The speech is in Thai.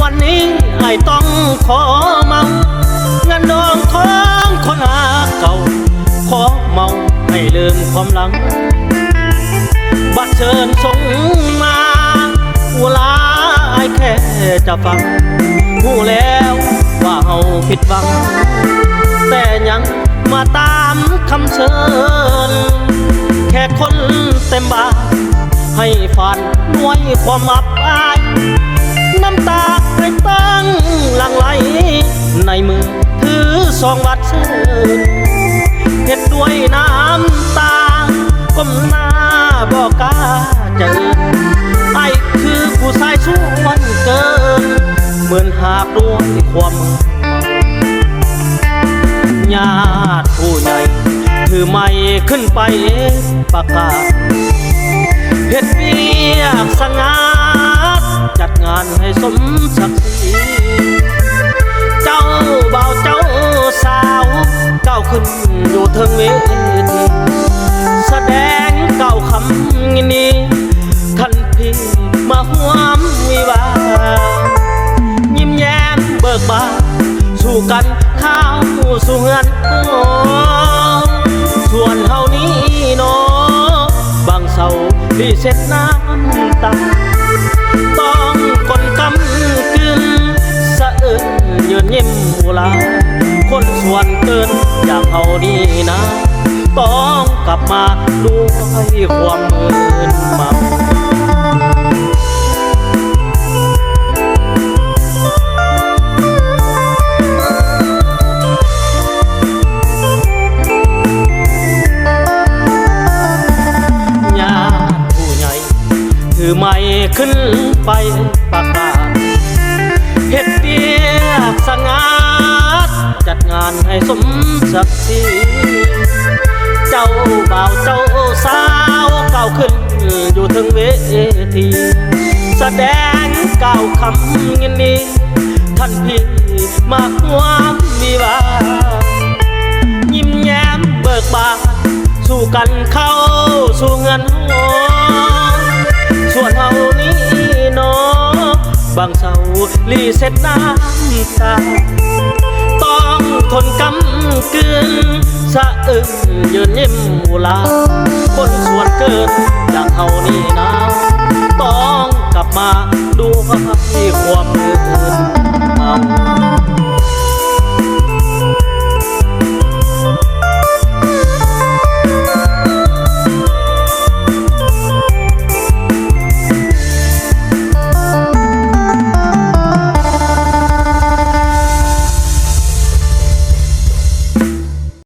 วันนี้ไม่ต้องขอเมาเงินดองท้องคนหาเก่า ขอเมาให้ลืมความหลัง บัดเชิญส่งมาเวลาไอ้แค่จะฟังผู้แล้วว่าเฮาผิดหวัง แต่ยังมาตามคำเชิญ แค่คนเต็มบ้าทให้ฝันนวยความอับอาย น้ำตาให้ตั้งหลังไหล ในมือถือสองบัตรเชิญเห็ดด้วยน้ำตาก้มหน้าบอกกล้าเจอไอคือผู้ชายช่วนเกิน เหมือนหากด้วยความญาติผู้ใหญ่ถือไม่ขึ้นไปประกาศเฮ็ดเวียกสงา งานให้สมศักดิ์ศรีเจ้าบ่าวเจ้าสาวก้าวขึ้นอยู่เทิงเวทีแสดงเก้าคำนดีท่านพี่มาห่วมวิวายิ้มแย้มเบิกบานสู่กันข้าวสู่เฮือนโอ้ส่วนเฮานี้เนาะบางเสาที่เสร็จน้ำตา นี่นะ ต้องกลับมาด้วยความมืนเมาญาติผู้ใหญ่ถือไม้ขึ้นไปประกาศเฮ็ดเดียกสงาดจัดงานให้สมศักดิ์ศรี เจ้าสาวเก้าขึ้นอยู่ถึงเวทีแสดงเก้าคำยินดีท่านพี่มาความมีวายิ้มแย้มเบิกบานสู่กันเข้าสู่เงินหองส่วนเฮานี้เนาะบางเสาลีเซ็ตน้ำตาต้องทน กำกึนสะอึกยืนยิ้มมูลาคนส่วนเกินอย่างเฮานี่นะ